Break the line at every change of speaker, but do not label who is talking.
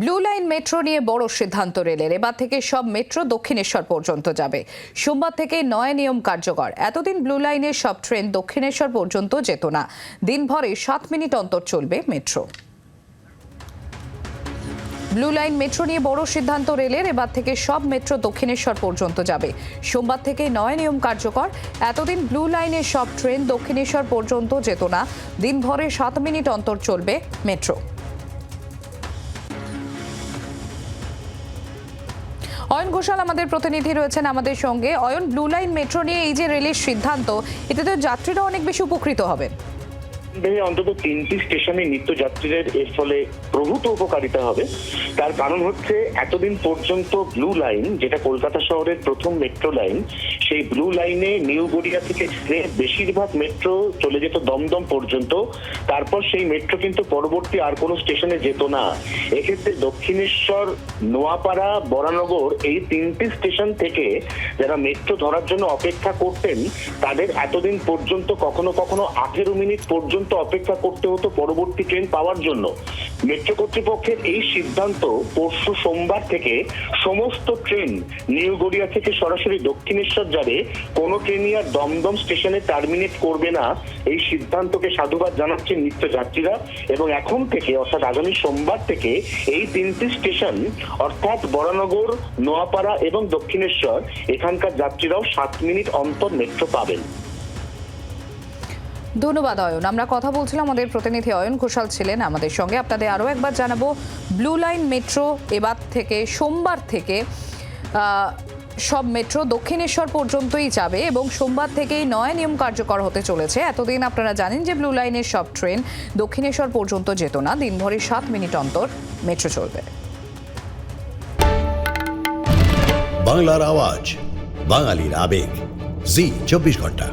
Blue line metro নিয়ে বড় সিদ্ধান্ত রেলের। এবার থেকে সব মেট্রো দক্ষিণেশ্বর পর্যন্ত যাবে। সোমবার থেকে নয় নিয়ম কার্যকর। এতদিন ব্লু লাইনের সব ট্রেন দক্ষিণেশ্বর পর্যন্ত যেত না। দিনভরে সাত মিনিট অন্তর চলবে মেট্রো ব্লু লাইন মেট্রো নিয়ে বড় সিদ্ধান্ত রেলের। এবার থেকে সব মেট্রো দক্ষিণেশ্বর পর্যন্ত যাবে। সোমবার থেকে নয় নিয়ম কার্যকর। এতদিন ব্লু লাইনের সব ট্রেন দক্ষিণেশ্বর পর্যন্ত যেত না। দিনভরে সাত মিনিট অন্তর চলবে মেট্রো অয়ন ঘোষাল আমাদের প্রতিনিধি রয়েছেন আমাদের সঙ্গে। অয়ন ব্লু লাইন মেট্রো নিয়ে এই যে রেলের সিদ্ধান্ত, এতে তো যাত্রীরা অনেক বেশি উপকৃত হবেন
অন্তত তিনটি স্টেশনে নিত্যযাত্রীদের এর ফলে প্রভূত উপকারিতা হবে। তার কারণ হচ্ছে এতদিন পর্যন্ত ব্লু লাইন, যেটা কলকাতা শহরের প্রথম মেট্রো লাইন, সেই ব্লু লাইনে নিউ গড়িয়া থেকে বেশিরভাগ মেট্রো চলে যেত দমদম পর্যন্ত। তারপর সেই মেট্রো কিন্তু পরবর্তী আর কোনো স্টেশনে যেত না। এক্ষেত্রে দক্ষিণেশ্বর, নোয়াপাড়া, বরানগর এই তিনটি স্টেশন থেকে যারা মেট্রো ধরার জন্য অপেক্ষা করতেন, তাদের এতদিন পর্যন্ত কখনো কখনো আঠেরো মিনিট পর্যন্ত অপেক্ষা করতে হতো পরবর্তী ট্রেন পাওয়ার জন্য। মেট্রো কর্তৃপক্ষের এই সিদ্ধান্ত পরশু সোমবার থেকে সমস্ত ট্রেন নিউ গড়িয়া থেকে সরাসরি দক্ষিণেশ্বর যাবে। কোনো ট্রেনই আর দমদম স্টেশনে টার্মিনেট করবে না। এই সিদ্ধান্তকে সাধুবাদ যাচ্ছেন নিত্যযাত্রীরা এবং এখন থেকে অর্থাৎ আগামী সোমবার থেকে এই তিনটি স্টেশন অর্থাৎ বরানগর, নোয়াপাড়া এবং দক্ষিণেশ্বর এখানকার যাত্রীরাও সাত মিনিট অন্তর মেট্রো পাবেন।
ধন্যবাদ, অয়ন। আমরা কথা বলছিলাম আমাদের প্রতিনিধি অয়ন ঘোষাল ছিলেন আমাদের সঙ্গে। আপনাদের আরও একবার জানাব ব্লু লাইন মেট্রো এবার থেকে, সোমবার থেকে সব মেট্রো দক্ষিণেশ্বর পর্যন্তই যাবে এবং সোমবার থেকেই নয় নিয়ম কার্যকর হতে চলেছে। এতদিন আপনারা জানেন যে ব্লু লাইনের সব ট্রেন দক্ষিণেশ্বর পর্যন্ত যেত না। দিনভরে সাত মিনিট অন্তর মেট্রো চলবে।
বাংলার আওয়াজ, বাঙালির আবেগ। জি, চব্বিশ ঘণ্টা।